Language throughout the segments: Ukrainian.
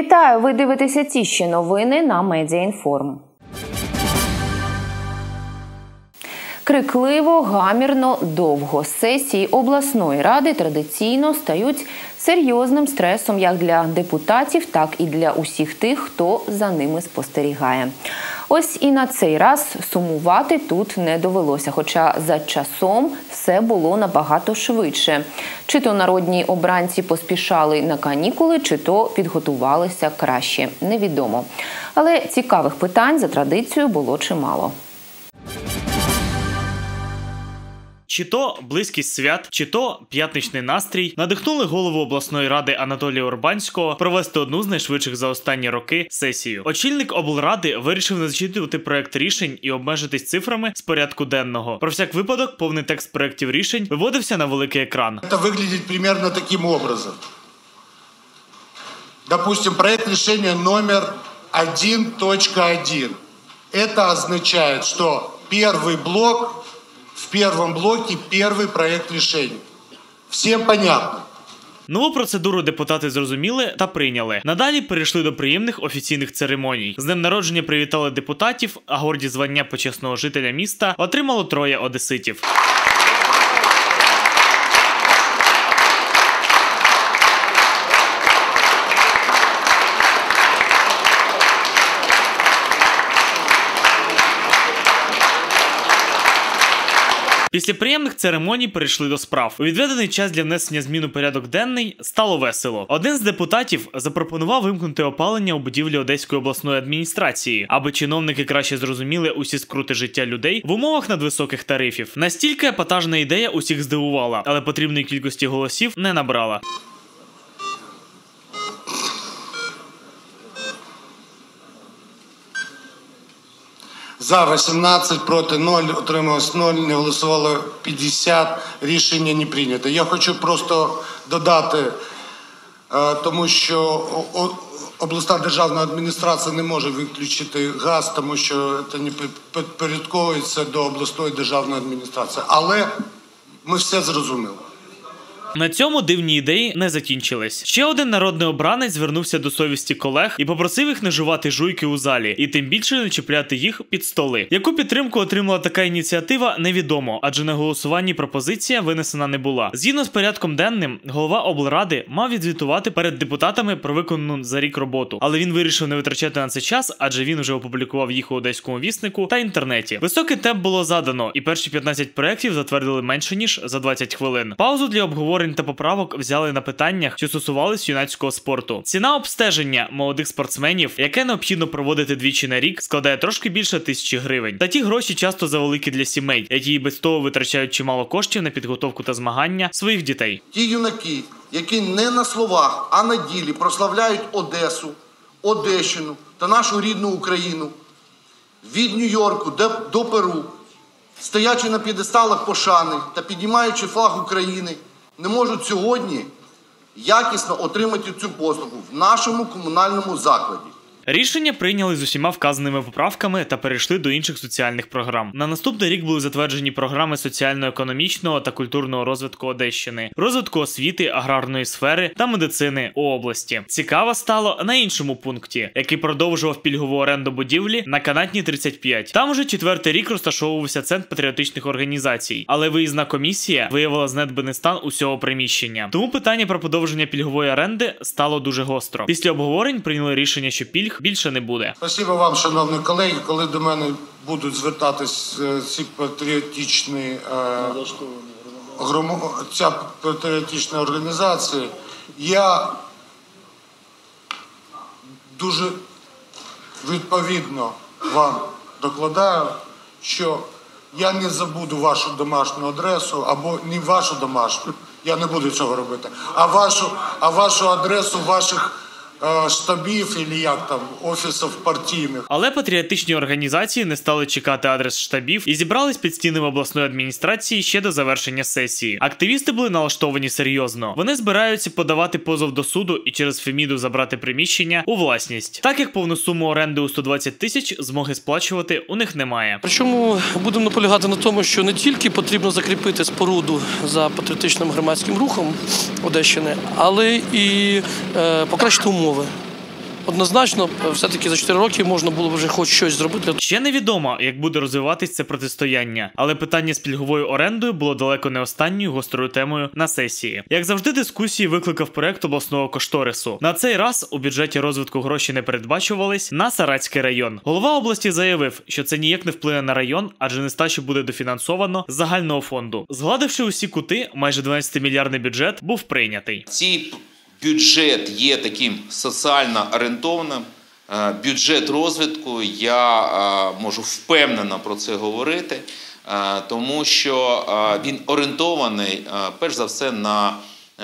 Вітаю! Ви дивитеся ті ще новини на Медіаінформ. Крикливо, гамірно, довго сесії обласної ради традиційно стають серйозним стресом як для депутатів, так і для усіх тих, хто за ними спостерігає. Ось і на цей раз сумувати тут не довелося, хоча за часом все було набагато швидше. Чи то народні обранці поспішали на канікули, чи то підготувалися краще. Невідомо. Але цікавих питань за традицією було чимало. Чи то близькість свят, чи то п'ятничний настрій надихнули голову обласної ради Анатолія Урбанського провести одну з найшвидших за останні роки сесію. Очільник облради вирішив не зачитувати проект рішень і обмежитись цифрами з порядку денного. Про всяк випадок повний текст проектів рішень виводився на великий екран. Это выглядит примерно таким образом. Допустим, проект решения номер 1.1. Это означает, что первый блок, в первом блоке первый проект решения. Всем понятно? Нову процедуру депутати зрозуміли та прийняли. Надалі перейшли до приємних офіційних церемоній. З днем народження привітали депутатів, а горді звання почесного жителя міста отримало троє одеситів. Після приємних церемоній перейшли до справ. У відведений час для внесення змін у порядок денний стало весело. Один з депутатів запропонував вимкнути опалення у будівлі Одеської обласної адміністрації, аби чиновники краще зрозуміли усі скрути життя людей в умовах надвисоких тарифів. Настільки епатажна ідея усіх здивувала, але потрібної кількості голосів не набрала. За 18, проти 0, отрималось 0, не голосувало 50, рішення не прийнято. Я хочу просто додати, е, тому що обласна державна адміністрація не може виключити газ, тому що це не підпорядковується до обласної державної адміністрації. Але ми все зрозуміли. На цьому дивні ідеї не закінчились. Ще один народний обранець звернувся до совісті колег і попросив їх не жувати жуйки у залі, і тим більше не чіпляти їх під столи. Яку підтримку отримала така ініціатива, невідомо, адже на голосуванні пропозиція винесена не була. Згідно з порядком денним, голова облради мав відзвітувати перед депутатами про виконану за рік роботу, але він вирішив не витрачати на це час, адже він вже опублікував їх у одеському віснику та інтернеті. Високий темп було задано, і перші 15 проєктів затвердили менше ніж за 20 хвилин. Паузу для обговорень та поправок взяли на питаннях, що стосувались юнацького спорту. Ціна обстеження молодих спортсменів, яке необхідно проводити двічі на рік, складає трошки більше тисячі гривень. Та ті гроші часто завеликі для сімей, які без того витрачають чимало коштів на підготовку та змагання своїх дітей. Ті юнаки, які не на словах, а на ділі прославляють Одесу, Одещину та нашу рідну Україну від Нью-Йорку до Перу, стоячи на п'єдесталах пошани та піднімаючи флаг України, не можуть сьогодні якісно отримати цю послугу в нашому комунальному закладі. Рішення прийняли з усіма вказаними поправками та перейшли до інших соціальних програм. На наступний рік були затверджені програми соціально-економічного та культурного розвитку Одещини, розвитку освіти, аграрної сфери та медицини у області. Цікаво стало на іншому пункті, який продовжував пільгову оренду будівлі на канатні 35. Там уже четвертий рік розташовувався центр патріотичних організацій, але виїзна комісія виявила знедбаний стан усього приміщення. Тому питання про подовження пільгової оренди стало дуже гостро. Після обговорень прийняли рішення, що пільг більше не буде. Спасибо вам, шановні колеги. Коли до мене будуть звертатись е, ці патріотичні е, громо- ця патріотична організація, я дуже відповідно вам докладаю, що я не забуду вашу домашню адресу або не вашу домашню. Я не буду цього робити. А вашу, а вашу адресу ваших штабів, або як там, офісів партійних. Але патріотичні організації не стали чекати адрес штабів і зібрались під стінами обласної адміністрації ще до завершення сесії. Активісти були налаштовані серйозно. Вони збираються подавати позов до суду і через Феміду забрати приміщення у власність, так як повну суму оренди у 120 тисяч змоги сплачувати у них немає. Причому будемо наполягати на тому, що не тільки потрібно закріпити споруду за патріотичним громадським рухом Одещини, але і е, покращити умови однозначно, все-таки за 4 роки можна було б вже хоч щось зробити. Ще невідомо, як буде розвиватись це протистояння, але питання з пільговою орендою було далеко не останньою гострою темою на сесії. Як завжди, дискусії викликав проект обласного кошторису. На цей раз у бюджеті розвитку гроші не передбачувались на Саратський район. Голова області заявив, що це ніяк не вплине на район, адже нестачу буде дофінансовано з загального фонду. Згладивши усі кути, майже 12 мільярдний бюджет був прийнятий. Цей бюджет є таким соціально орієнтованим. Е, Бюджет розвитку, я е, можу впевнено про це говорити, е, тому що він орієнтований перш за все на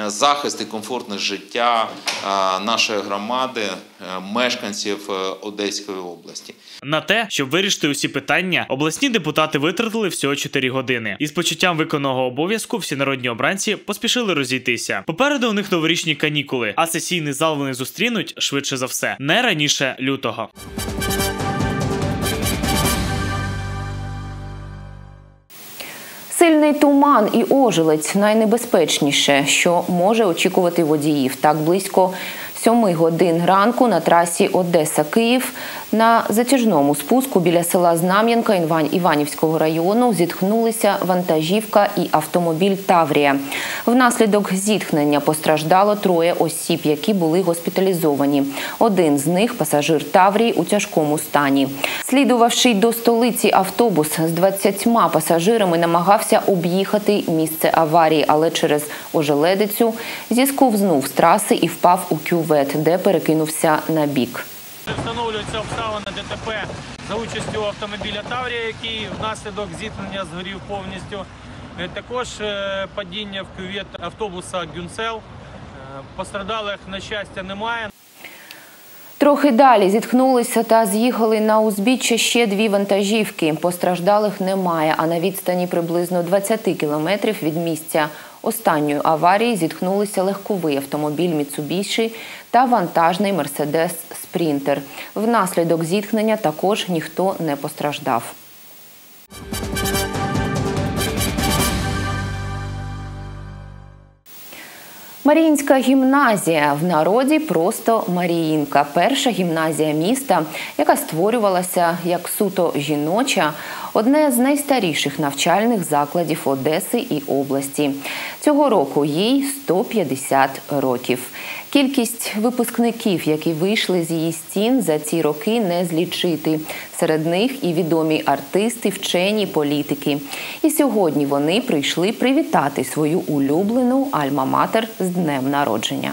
захист і комфортне життя е, нашої громади, е, мешканців е, Одеської області. На те, щоб вирішити усі питання, обласні депутати витратили всього 4 години. І з почуттям виконаного обов'язку всі народні обранці поспішили розійтися. Попереду у них новорічні канікули, а сесійний зал вони зустрінуть швидше за все не раніше лютого. Сильний туман і ожелець найнебезпечніше, що може очікувати водіїв. Так близько 7 годин ранку на трасі Одеса-Київ на затяжному спуску біля села Знам'янка Іван Іванівського району зіткнулися вантажівка і автомобіль Таврія. Внаслідок зіткнення постраждало троє осіб, які були госпіталізовані. Один з них пасажир Таврії у тяжкому стані. Слідувавший до столиці автобус з 20 пасажирами намагався об'їхати місце аварії, але через ожеледицю зісковзнув з траси і впав у кювет, де перекинувся на бік. Встановлюються обставини ДТП за участю автомобіля Таврія, який внаслідок зіткнення згорів повністю. Е, Також е, падіння в кювет автобуса Гюнсел. Е, Пострадалих, на щастя, немає. Трохи далі зіткнулися та з'їхали на узбіччя ще дві вантажівки. Постраждалих немає, а на відстані приблизно 20 кілометрів від місця останньої аварії зіткнулися легковий автомобіль Міцубіші та вантажний Мерседес Спрінтер. Внаслідок зіткнення також ніхто не постраждав. Маріїнська гімназія в народі просто Маріїнка. Перша гімназія міста, яка створювалася як суто жіноча, одне з найстаріших навчальних закладів Одеси і області. Цього року їй 150 років. Кількість випускників, які вийшли з її стін за ці роки, не злічити. Серед них і відомі артисти, вчені, політики. І сьогодні вони прийшли привітати свою улюблену Альма-Матер з днем народження.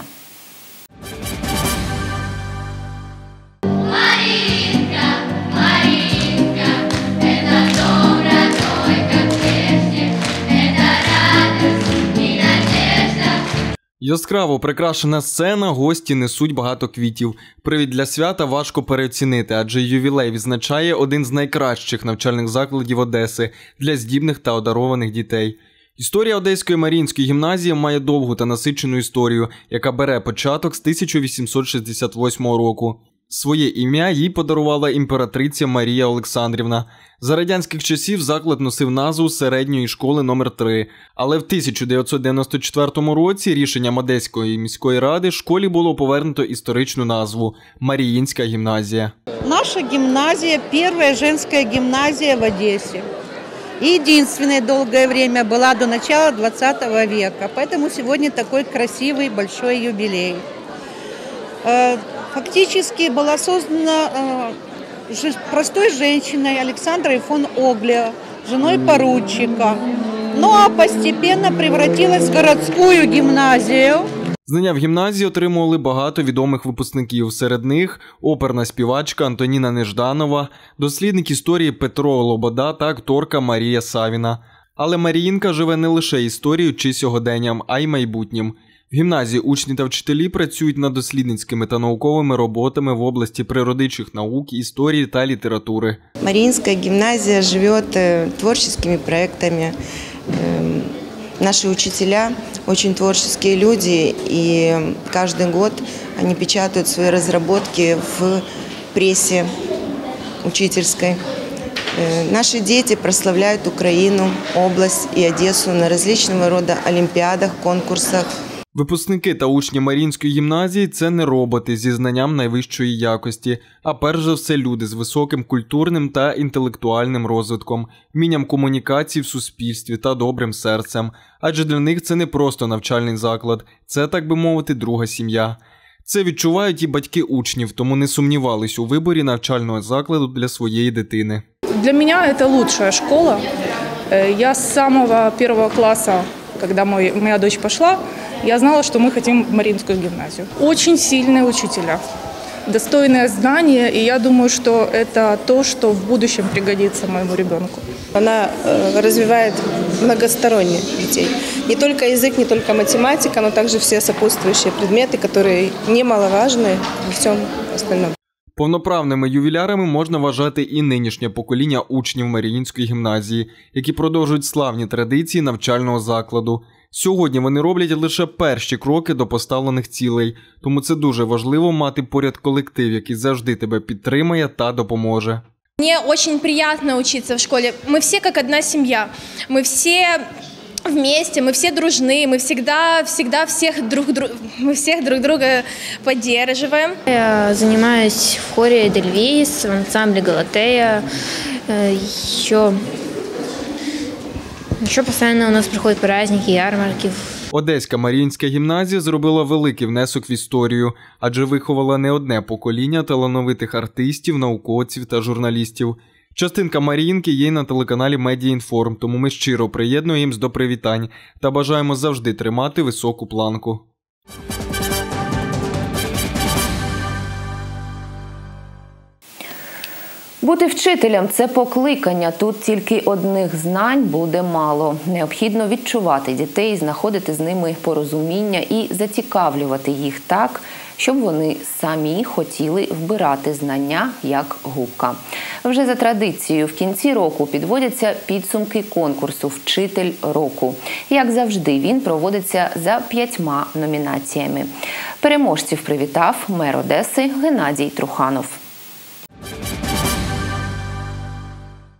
Яскраво прикрашена сцена, гості несуть багато квітів. Привід для свята важко переоцінити, адже ювілей відзначає один з найкращих навчальних закладів Одеси для здібних та одарованих дітей. Історія Одеської Маріїнської гімназії має довгу та насичену історію, яка бере початок з 1868 року. Своє ім'я їй подарувала імператриця Марія Олександрівна. За радянських часів заклад носив назву середньої школи номер 3 але в 1994 році рішенням Одеської міської ради школі було повернуто історичну назву Маріїнська гімназія. Наша гимназия – первая женская гимназия в Одессе. И единственная долгое время была до начала 20 века. Поэтому сегодня такой красивый большой юбилей. Э, Фактически была создана э, жи- простой женщиной Александрой фон Оглио, женой поручика. Ну а постепенно превратилась в городскую гимназию. Знання в гімназії отримували багато відомих випускників. Серед них оперна співачка Антоніна Нежданова, дослідник історії Петро Лобода та акторка Марія Савіна. Але Маріїнка живе не лише історією чи сьогоденням, а й майбутнім. В гімназії учні та вчителі працюють над дослідницькими та науковими роботами в області природничих наук, історії та літератури. Мариинская гимназия живет э, творческими проектами. Эм, Наши учителя очень творческие люди, и каждый год они печатают свои разработки в прессе учительской. Э, Наши дети прославляют Украину, область и Одессу на различного рода олимпиадах, конкурсах. Випускники та учні Марінської гімназії це не роботи зі знанням найвищої якості, а перш за все люди з високим культурним та інтелектуальним розвитком, вмінням комунікації в суспільстві та добрим серцем. Адже для них це не просто навчальний заклад, це, так би мовити, друга сім'я. Це відчувають і батьки учнів, тому не сумнівались у виборі навчального закладу для своєї дитини. Для меня это лучшая школа. Э, Я с самого первого класса, когда мой, моя дочь пошла, я знала, что мы хотим Мариинскую гимназию. Очень сильные учителя, достойные знания, и я думаю, что это то, что в будущем пригодится моему ребенку. Она э, развивает многосторонне детей. Не только язык, не только математика, но также все сопутствующие предметы, которые немаловажны во всем остальном. Повноправними ювілярами можна вважати і нинішнє покоління учнів Маріїнської гімназії, які продовжують славні традиції навчального закладу. Сьогодні вони роблять лише перші кроки до поставлених цілей, тому це дуже важливо мати поряд колектив, який завжди тебе підтримає та допоможе. Мне очень приятно учиться в школе. Мы все как одна семья. Мы все вместе, мы все дружны, мы всегда, всегда всех друг, друг, мы всех друг друга поддерживаем. Я занимаюсь в хоре Эдельвейс, в ансамбле Галатея. Э, Еще, еще постоянно у нас проходят праздники, ярмарки. Одеська Маріїнська гімназія зробила великий внесок в історію, адже виховала не одне покоління талановитих артистів, науковців та журналістів. Частинка Маріїнки є на телеканалі Медіаінформ, тому ми щиро приєднуємось до привітань та бажаємо завжди тримати високу планку. Бути вчителем це покликання. Тут тільки одних знань буде мало. Необхідно відчувати дітей, знаходити з ними порозуміння і зацікавлювати їх так, щоб вони самі хотіли вбирати знання як губка. Вже за традицією в кінці року підводяться підсумки конкурсу Вчитель року. Як завжди, він проводиться за п'ятьма номінаціями. Переможців привітав мер Одеси Геннадій Труханов.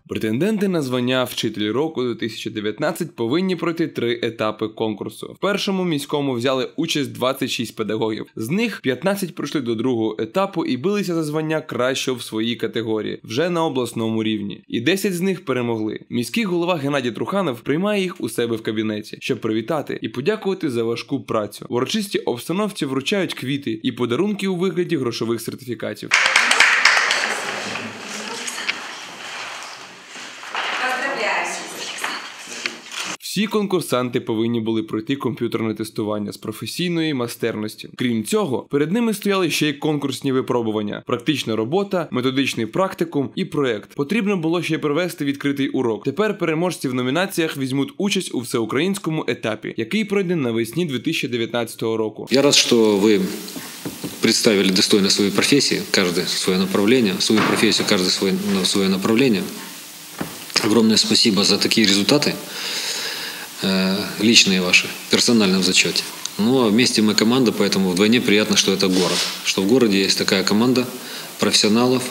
Претенденти на звання Вчитель року 2019 повинні пройти три етапи конкурсу. В першому міському взяли участь 26 педагогів. З них 15 пройшли до другого етапу і билися за звання кращого в своїй категорії вже на обласному рівні. І 10 з них перемогли. Міський голова Геннадій Труханов приймає їх у себе в кабінеті, щоб привітати і подякувати за важку працю. В урочистій обстановці вручають квіти і подарунки у вигляді грошових сертифікатів. Всі конкурсанти повинні були пройти комп'ютерне тестування з професійної майстерності. Крім цього, перед ними стояли ще й конкурсні випробування, практична робота, методичний практикум і проект. Потрібно було ще й провести відкритий урок. Тепер переможці в номінаціях візьмуть участь у всеукраїнському етапі, який пройде навесні 2019 року. Я рад, что вы представили достойно своей профессии, каждый свое направление, свою профессию, каждый свое, ну, свое направление. Огромное спасибо за такие результаты, э, личные ваши, в персональном зачете. Ну, а вместе мы команда, поэтому вдвойне приятно, что это город. Что в городе есть такая команда профессионалов,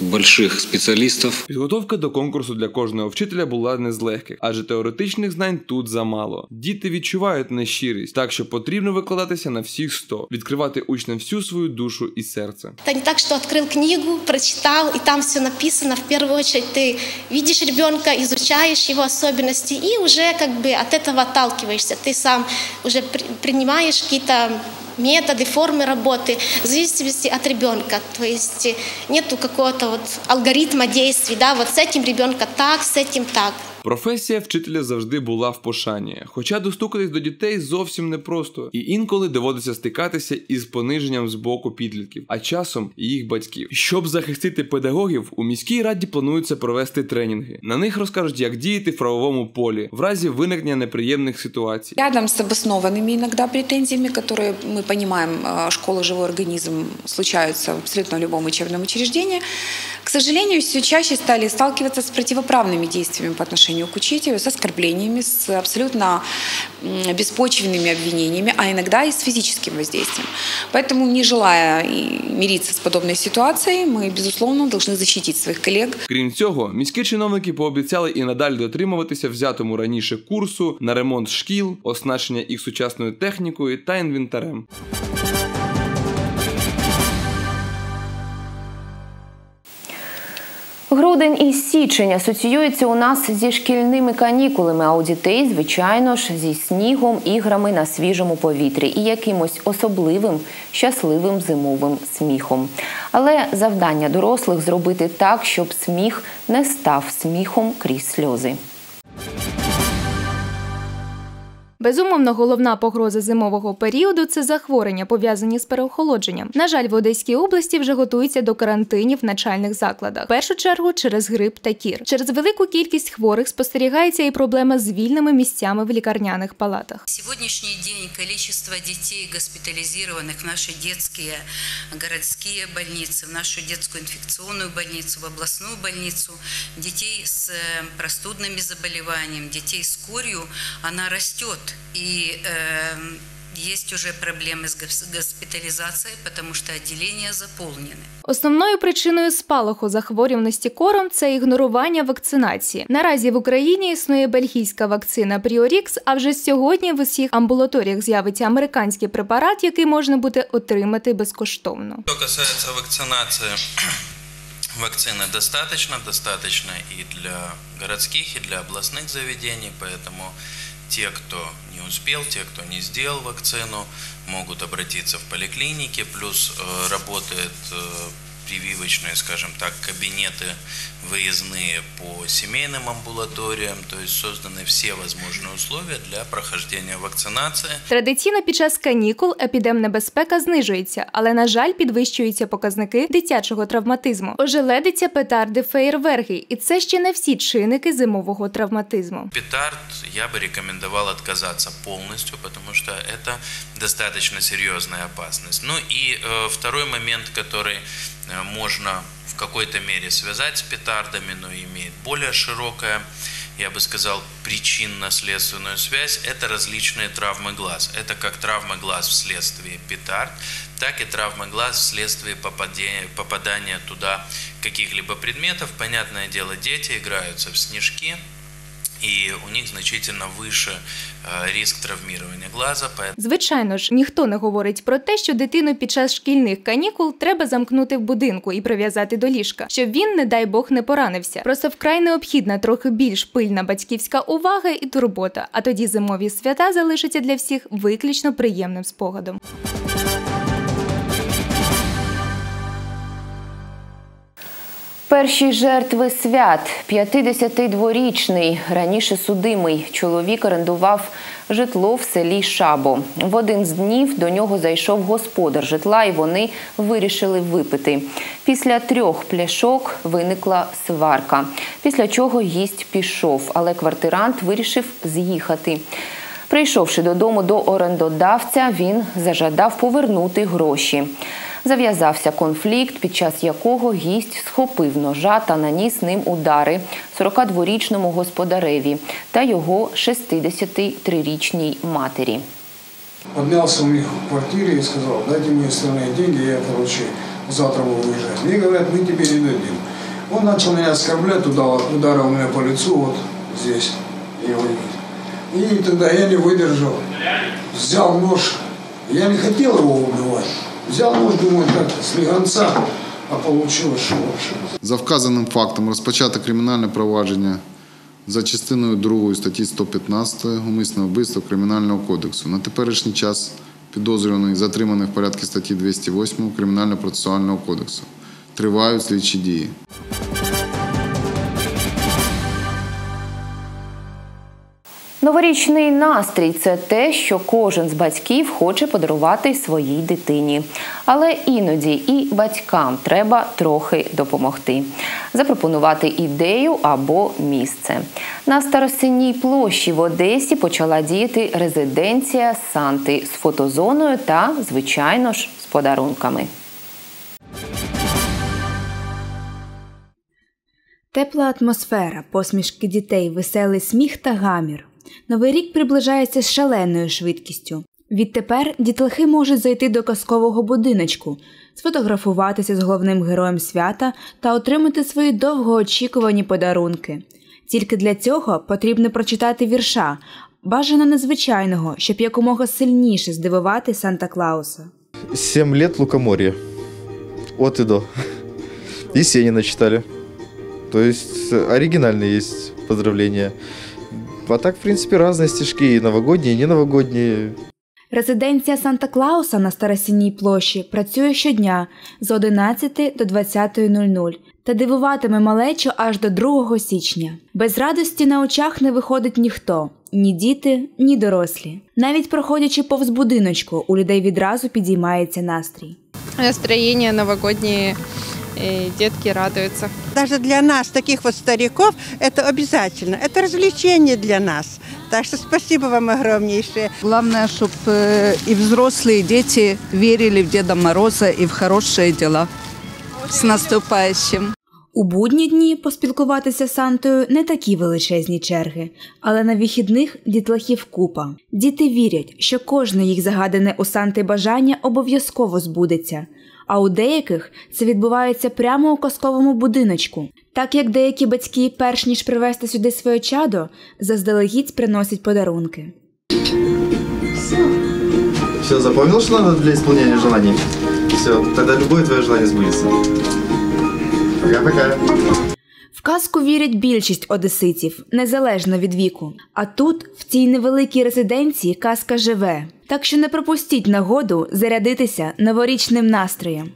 больших специалистов, Підготовка до конкурсу для кожного вчителя була не з легких, адже теоретичних знань тут замало. Діти відчувають нещирість, так що потрібно викладатися на всіх 100, відкривати учням всю свою душу і серце. Это не так, что открыл книгу, прочитал, и там все написано. В первую очередь ты видишь ребенка, изучаешь его особенности, и уже как бы от этого отталкиваешься. Ты сам уже при- принимаешь какие-то методы, формы работы в зависимости от ребенка. То есть э, нету какого-то вот алгоритма действий, да, вот с этим ребенка так, с этим так. Професія вчителя завжди була в пошані, хоча достукатись до дітей зовсім непросто, і інколи доводиться стикатися із пониженням з боку підлітків, а часом і їх батьків. Щоб захистити педагогів, у міській раді планується провести тренінги. На них розкажуть, як діяти в правовому полі в разі виникнення неприємних ситуацій. Рядом с обоснованными иногда претензиями, которые мы понимаем, э, школа «Живой организм» случаются в абсолютно любом учебном учреждении, к сожалению, все чаще стали сталкиваться с противоправными действиями по отношению отношению к учителю с оскорблениями, с абсолютно беспочвенными обвинениями, а иногда и с физическим воздействием. Поэтому, не желая мириться с подобной ситуацией, мы, безусловно, должны защитить своих коллег. Крім цього, міські чиновники пообіцяли і надалі дотримуватися взятому раніше курсу на ремонт шкіл, оснащення їх сучасною технікою та інвентарем. Грудень і січень асоціюються у нас зі шкільними канікулами, а у дітей, звичайно ж, зі снігом, іграми на свіжому повітрі і якимось особливим щасливим зимовим сміхом. Але завдання дорослих зробити так, щоб сміх не став сміхом крізь сльози. Безумовно, головна погроза зимового періоду це захворювання, пов'язані з переохолодженням. На жаль, в Одеській області вже готуються до карантинів в начальних закладах. В першу чергу через грип та кір. Через велику кількість хворих спостерігається і проблема з вільними місцями в лікарняних палатах. Сьогоднішній день кількість дітей госпіталізованих в наші дитячі городські больниці, в нашу дитячу інфекційну больницю, в обласну больницю, дітей з простудними заболіваннями, дітей з кор'ю, вона росте. И э, есть уже проблемы с госпитализацией, потому что отделения заполнены. Основною причиною спалаху захворюваності кором це ігнорування вакцинації. Наразі в Україні існує бельгійська вакцина Пріорікс. А вже сьогодні в усіх амбулаторіях з'явиться американський препарат, який можна буде отримати безкоштовно. Що касається вакцинації. Вакцины достаточно, достаточно и для городских, и для областных заведений, поэтому те, кто не успел, те, кто не сделал вакцину, могут обратиться в поликлинике, плюс э, работает э, прививочные, скажем так, кабинеты выездные по семейным амбулаториям, то есть созданы все возможные условия для прохождения вакцинации. Традиційно під час канікул епідемна безпека знижується, але на жаль, підвищуються показники дитячого травматизму. Ожеледиться петарди фейерверги, і це ще не всі чинники зимового травматизму. Петард я бы рекомендовал отказаться полностью, потому что это достаточно серьезная опасность. Ну и э, второй момент, который Э, можно в какой-то мере связать с петардами, но имеет более широкое, я бы сказал, причинно-следственную связь, это различные травмы глаз. Это как травмы глаз вследствие петард, так и травмы глаз вследствие попадания, попадания туда каких-либо предметов. Понятное дело, дети играются в снежки, і у них значительно вище ризик травмування глаза. Звичайно ж, ніхто не говорить про те, що дитину під час шкільних канікул треба замкнути в будинку і прив'язати до ліжка, щоб він, не дай Бог, не поранився. Просто вкрай необхідна трохи більш пильна батьківська увага і турбота. А тоді зимові свята залишаться для всіх виключно приємним спогадом. Перші жертви свят 52-річний раніше судимий чоловік орендував житло в селі Шабо. В один з днів до нього зайшов господар житла, і вони вирішили випити. Після трьох пляшок виникла сварка. Після чого гість пішов, але квартирант вирішив з'їхати. Прийшовши додому до орендодавця, він зажадав повернути гроші. Зав'язався конфлікт, під час якого гість схопив ножа та наніс ним удари 42-річному господареві та його 63-річній матері. Поднялся у них в квартире и сказал, дайте мне остальные деньги, я, короче, завтра буду уезжать. Мне говорят, мы тебе не дадим. Он начал меня оскорблять, ударил меня по лицу, вот здесь, его И тогда я не выдержал, взял нож. Я не хотел его убивать. Взял нож, думаю, так, слегонца, а получилось, що За вказаним фактом розпочато кримінальне провадження за частиною 2 статті 115 умисне вбивство Кримінального кодексу. На теперішній час підозрюваний затриманий в порядку статті 208 Кримінально-процесуального кодексу. Тривають слідчі дії. Новорічний настрій це те, що кожен з батьків хоче подарувати своїй дитині. Але іноді і батькам треба трохи допомогти, запропонувати ідею або місце. На старосинній площі в Одесі почала діяти резиденція Санти з фотозоною та, звичайно ж, з подарунками. Тепла атмосфера, посмішки дітей, веселий сміх та гамір. Новий рік приближається з шаленою швидкістю. Відтепер дітлахи можуть зайти до казкового будиночку, сфотографуватися з головним героєм свята та отримати свої довгоочікувані подарунки. Тільки для цього потрібно прочитати вірша, бажано незвичайного, щоб якомога сильніше здивувати Санта Клауса. Семь лет лукоморья. От и до. І Есенина читали. То есть оригинальные есть поздравления. А так, в принципе, разные стишки. И новогодние, и не новогодние. Резиденція Санта Клауса на Старосінній площі працює щодня з 11 до 20.00 та дивуватиме малечу аж до 2 січня. Без радості на очах не виходить ніхто ні діти, ні дорослі. Навіть проходячи повз будиночку, у людей відразу підіймається настрій. Настроение новогоднее, и детки радуются. Даже для нас, таких вот стариков, это обязательно. Это развлечение для нас. Так что спасибо вам огромнейшее. Главное, чтобы и взрослые, и дети верили в Деда Мороза и в хорошие дела. С наступающим! У будні дні поспілкуватися з Сантою не такі величезні черги, але на вихідних дітлахів купа. Діти вірять, що кожне їх загадане у Санти бажання обов'язково збудеться, а у деяких це відбувається прямо у казковому будиночку. Так як деякі батьки, перш ніж привезти сюди своє чадо, заздалегідь приносять подарунки. Все, запомнил, что надо для исполнения желаний? Все, тогда любое твое желание сбудется. Пока-пока. В казку вірять більшість одеситів, незалежно від віку. А тут, в цій невеликій резиденції, казка живе. Так що не пропустіть нагоду зарядитися новорічним настроєм.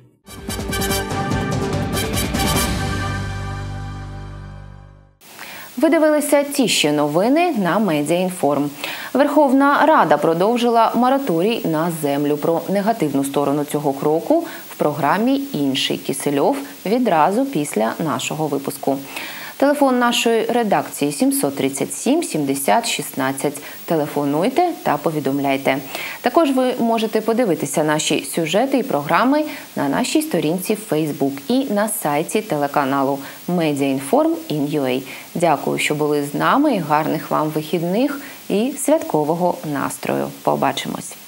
Ви дивилися ті ще новини на Медіаінформ. Верховна Рада продовжила мораторій на землю про негативну сторону цього кроку в програмі Інший Кисельов відразу після нашого випуску. Телефон нашої редакції 737 70 16. Телефонуйте та повідомляйте. Також ви можете подивитися наші сюжети і програми на нашій сторінці Facebook і на сайті телеканалу Mediainform.in.ua. Дякую, що були з нами. Гарних вам вихідних і святкового настрою. Побачимось.